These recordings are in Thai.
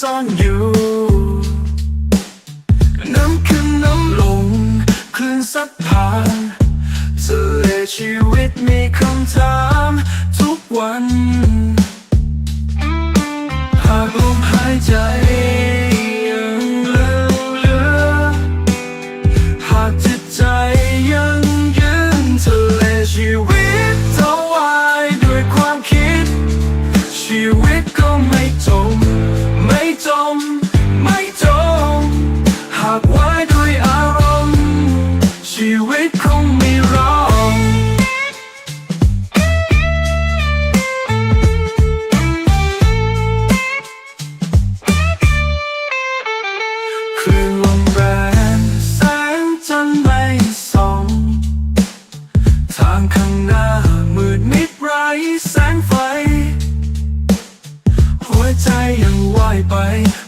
ซ่อนอยู่น้ำขึ้นน้ำลงคลื่นซัดผ่านทะเลชีวิตมีคำถามทุกวัน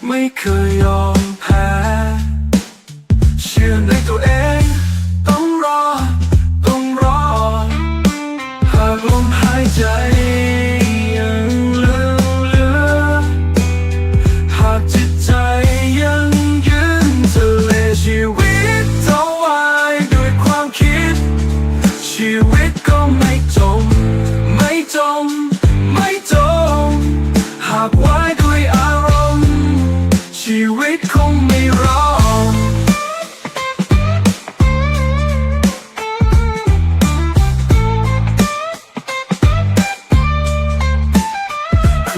ไม่เคยยอม ค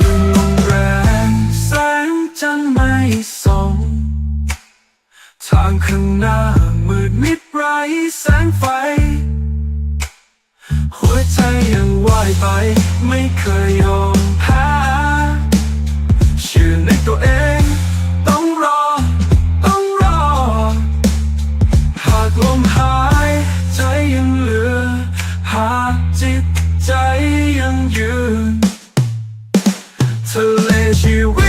ลื่นลมแรงแสงจันทร์ไม่ส่องทางข้างหน้ามืดมิดไรแสงไฟ หัวใจยังว่ายไปไม่เคยยอม you